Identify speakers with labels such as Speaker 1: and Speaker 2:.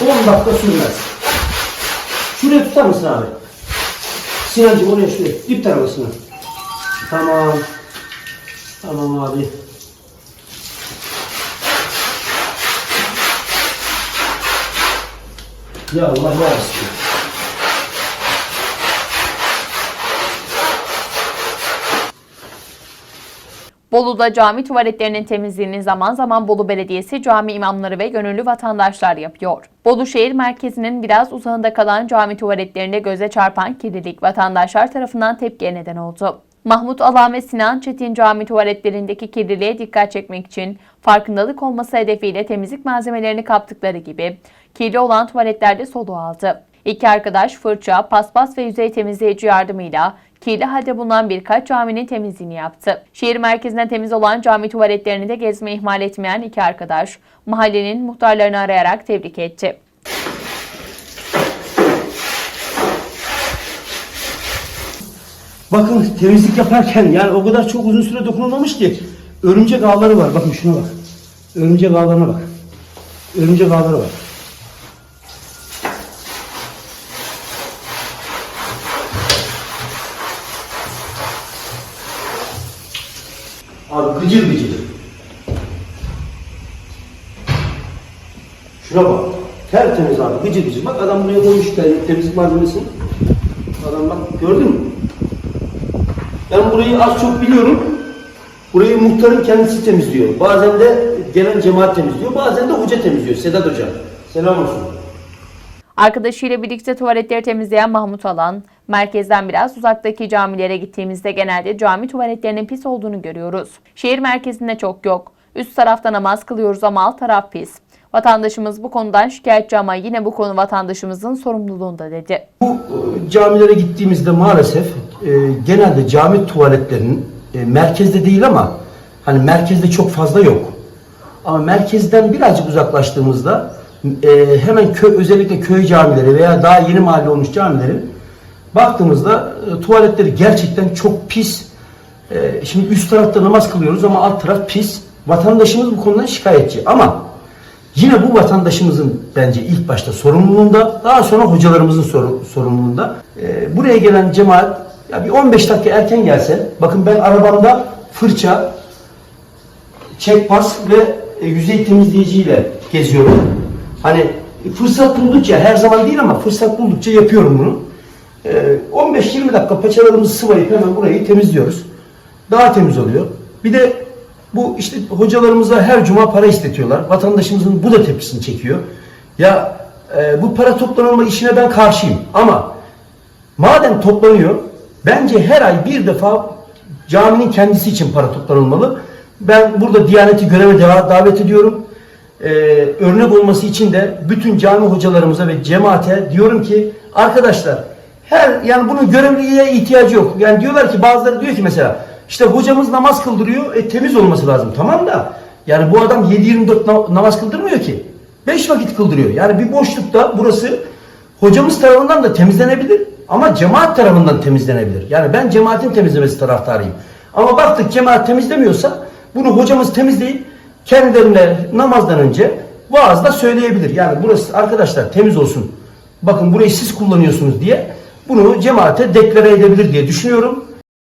Speaker 1: 10 dakika sürmez. Şuraya tutar mısın abi? Sinancım oraya şuraya. Dip tarafısına. Tamam. Tamam abi. Ya Allah ya Resulallah.
Speaker 2: Bolu'da cami tuvaletlerinin temizliğini zaman zaman Bolu Belediyesi cami imamları ve gönüllü vatandaşlar yapıyor. Bolu şehir merkezinin biraz uzağında kalan cami tuvaletlerinde göze çarpan kirlilik vatandaşlar tarafından tepkiye neden oldu. Mahmut Alan ve Sinan Çetin cami tuvaletlerindeki kirliliğe dikkat çekmek için farkındalık olması hedefiyle temizlik malzemelerini kaptıkları gibi kirli olan tuvaletlerde soluğu aldı. İki arkadaş fırça, paspas ve yüzey temizleyici yardımıyla kirli halde bulunan birkaç caminin temizliğini yaptı. Şehir merkezinde temiz olan cami tuvaletlerini de gezmeyi ihmal etmeyen iki arkadaş mahallenin muhtarlarını arayarak tebrik etti.
Speaker 1: Bakın temizlik yaparken yani o kadar çok uzun süre dokunulmamış ki örümcek ağları var. Bakın şuna bak. Örümcek ağlarına bak. Örümcek ağları var. Abi gıcır gıcır. Şuna bak. Tertemiz abi gıcır gıcır. Bak adam buraya koymuş tem- temizlik malzemesini. Adam bak gördün mü? Ben burayı az çok biliyorum. Burayı muhtarın kendisi temizliyor. Bazen de gelen cemaat temizliyor. Bazen de hoca temizliyor. Sedat Hoca. Selam olsun.
Speaker 2: Arkadaşıyla birlikte tuvaletleri temizleyen Mahmut Alan, merkezden biraz uzaktaki camilere gittiğimizde genelde cami tuvaletlerinin pis olduğunu görüyoruz. Şehir merkezinde çok yok. Üst tarafta namaz kılıyoruz ama alt taraf pis. Vatandaşımız bu konudan şikayetçi ama yine bu konu vatandaşımızın sorumluluğunda dedi.
Speaker 1: Bu e, camilere gittiğimizde maalesef e, genelde cami tuvaletlerinin e, merkezde değil ama hani merkezde çok fazla yok. Ama merkezden birazcık uzaklaştığımızda e, hemen köy özellikle köy camileri veya daha yeni mahalle olmuş camilerin baktığımızda e, tuvaletleri gerçekten çok pis. E, şimdi üst tarafta namaz kılıyoruz ama alt taraf pis. Vatandaşımız bu konudan şikayetçi ama Yine bu vatandaşımızın bence ilk başta sorumluluğunda, daha sonra hocalarımızın soru- sorumluluğunda. Ee, buraya gelen cemaat ya bir 15 dakika erken gelse, bakın ben arabamda fırça, çekpas ve e, yüzey temizleyiciyle geziyorum. Hani fırsat buldukça, her zaman değil ama fırsat buldukça yapıyorum bunu. Ee, 15-20 dakika paçalarımızı sıvayıp hemen burayı temizliyoruz. Daha temiz oluyor. Bir de bu işte hocalarımıza her cuma para istetiyorlar. Vatandaşımızın bu da tepkisini çekiyor. Ya e, bu para toplanma işine ben karşıyım. Ama madem toplanıyor bence her ay bir defa caminin kendisi için para toplanılmalı. Ben burada Diyaneti göreve davet ediyorum. Ee, örnek olması için de bütün cami hocalarımıza ve cemaate diyorum ki arkadaşlar her yani bunun görevliye ihtiyacı yok. Yani diyorlar ki bazıları diyor ki mesela işte hocamız namaz kıldırıyor e, temiz olması lazım. Tamam da yani bu adam 7-24 na- namaz kıldırmıyor ki. 5 vakit kıldırıyor. Yani bir boşlukta burası hocamız tarafından da temizlenebilir ama cemaat tarafından temizlenebilir. Yani ben cemaatin temizlemesi taraftarıyım. Ama baktık cemaat temizlemiyorsa bunu hocamız temizleyip kendilerine namazdan önce vaazda söyleyebilir. Yani burası arkadaşlar temiz olsun. Bakın burayı siz kullanıyorsunuz diye bunu cemaate deklare edebilir diye düşünüyorum.